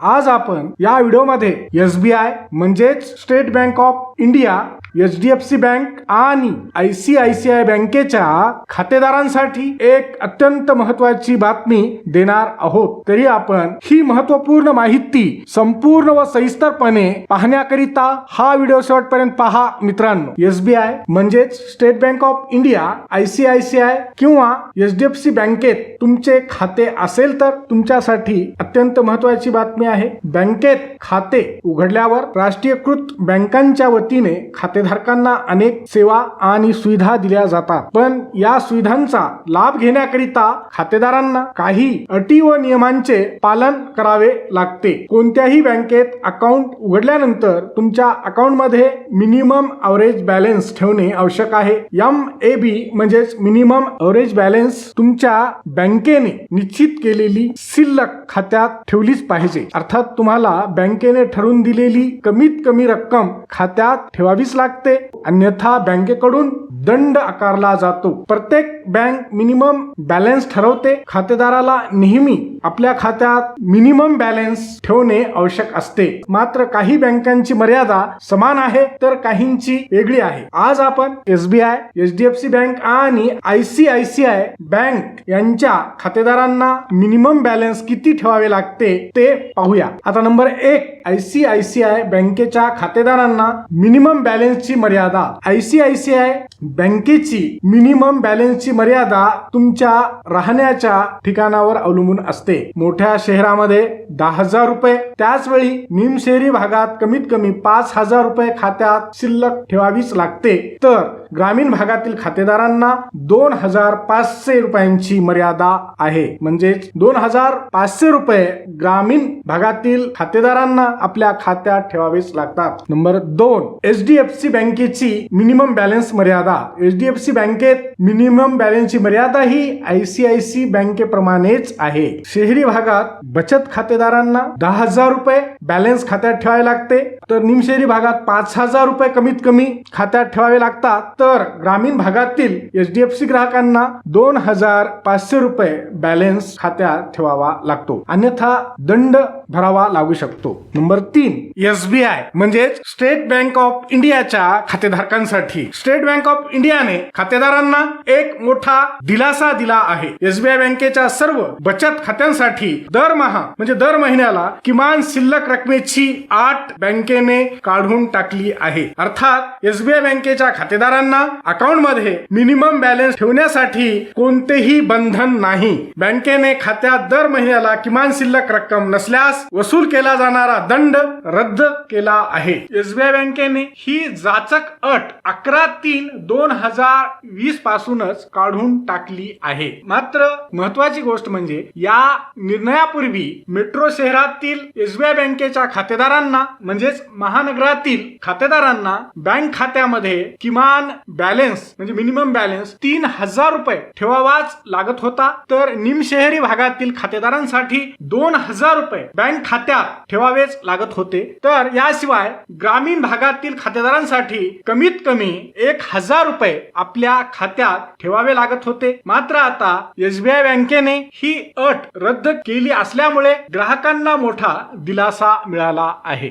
आज आपण या व्हिडिओमध्ये एस बी आय म्हणजेच State Bank of India H D F C bank आणि I C I C I बँकेच्या खातेदारांसाठी एक अत्यंत महत्वाची बातमी देणार आहोत. तरी आपण ही महत्त्वपूर्ण माहिती संपूर्ण व सविस्तरपणे पाहण्याकरिता हा व्हिडिओ शेवटपर्यंत पहा मित्रांनो. एस बी आय म्हणजेच State Bank of India I C I C I किंवा एच डी एफ सी बँकेत तुमचे खाते असेल तर तुमच्यासाठी अत्यंत महत्वाची बातमी आहे बँकेत खाते उघडल्यावर राष्ट्रीयकृत बँकांच्या वतीने खातेधारकांना अनेक सेवा आणि सुविधा दिल्या जातात. पण या सुविधांचा लाभ घेण्याकरिता खातेदारांना काही अटी व नियमांचे पालन करावे लागते. कोणत्याही बँकेत अकाउंट उघडल्यानंतर तुमच्या अकाउंटमध्ये मिनिमम अवरेज बॅलन्स ठेवणे आवश्यक आहे. एम ए बी म्हणजेच मिनिमम अवरेज बॅलन्स तुमच्या बँकेने निश्चित केलेली शिल्लक खात्यात ठेवलीच पाहिजे. अर्थात तुम्हाला बँकेने ठरवून दिलेली कमीत कमी रक्कम खात्यात ठेवावीच लागते. अन्यथा बँकेकडून दंड आकारला जातो. प्रत्येक बँक मिनिमम बॅलन्स ठरवते. खातेदाराला नेहमी आपल्या खात्यात मिनिमम बॅलन्स ठेवणे आवश्यक असते. मात्र काही बँकांची मर्यादा समान आहे तर काहींची वेगळी आहे. आज आपण SBI H D F C bank आणि I C I C I bank यांच्या खातेदारांना मिनिमम बॅलन्स किती ठेवावे लागते ते पाहूया. आता नंबर एक I C I C I बँकेच्या खातेदारांना मिनिमम बॅलन्सची मर्यादा. I C I C I बँकेची मिनिमम बॅलन्सची मर्यादा तुमच्या राहण्याच्या ठिकाणावर अवलंबून असते. मोठ्या शहरामध्ये दहा हजार रुपये. त्याचवेळी निमशहरी भागात कमीत कमी पाच हजार रुपये खात्यात शिल्लक ठेवावीच लागते. तर ग्रामीण भागातील खातेदारांना दोन हजार पाचशे रुपयांची मर्यादा आहे. म्हणजेच दोन हजार पाचशे रुपये ग्रामीण भागातील खातेदारांना आपल्या खात्यात ठेवावेच लागतात. नंबर दोन एच डी एफ सी बँकेची मिनिमम बॅलन्स मर्यादा. एच डी एफ सी बँकेत मिनिमम बॅलन्सची मर्यादा ही आय सी आय सी बँकेप्रमाणेच आहे. शहरी भागात बचत खातेदारांना दहा हजार रुपये बॅलन्स खात्यात ठेवावे लागते. तर निमशहरी भागात पाच हजार रुपये कमीत कमी खात्यात ठेवावे लागतात. तर ग्रामीण भागातील एच डी एफ सी ग्राहकांना दोन हजार पाचशे रुपये बॅलन्स खात्यात ठेवावा लागतो. अन्यथा दंड भरावा लागू शकतो. नंबर तीन एस बी आय म्हणजेच स्टेट बँक ऑफ इंडियाच्या खातेधारकांसाठी. स्टेट बँक ऑफ इंडियाने खातेदारांना एक मोठा दिलासा दिला आहे. एसबीआय बँकेच्या सर्व बचत खात्यांसाठी दरमहा म्हणजे दर महिन्याला किमान शिल्लक रकमेची आठ बँकेने काढून टाकली आहे. अर्थात एसबीआय बँकेच्या खातेदारांना अकाउंटमध्ये मिनिमम बॅलन्स ठेवण्यासाठी कोणतेही बंधन नाही. बँकेने खात्यात दर महिन्याला किमान शिल्लक रक्कम नसल्यास वसूल केला जाणारा दंड रद्द केला आहे. एसबीआय बँकेने ही जाचक अट अकरा तीन दोन हजार वीस पासूनच काढून टाकली आहे. मात्र महत्वाची गोष्ट म्हणजे या निर्णयापूर्वी मेट्रो शहरातील एसबीआय बँकेच्या खातेदारांना म्हणजेच महानगरातील खातेदारांना बँक खात्यामध्ये किमान बॅलन्स म्हणजे मिनिमम बॅलन्स तीन हजार रुपये ठेवावाच लागत होता. तर निमशहरी भागातील खातेदारांसाठी दोन हजार रुपये बँक खात्यात ठेवावेच लागत होते. तर याशिवाय ग्रामीण भागातील खातेदारांसाठी कमीत कमी एक हजार रुपये आपल्या खात्यात ठेवावे लागत होते. मात्र आता एसबीआय बँकेने ही अट रद्द केली असल्यामुळे ग्राहकांना मोठा दिलासा मिळाला आहे.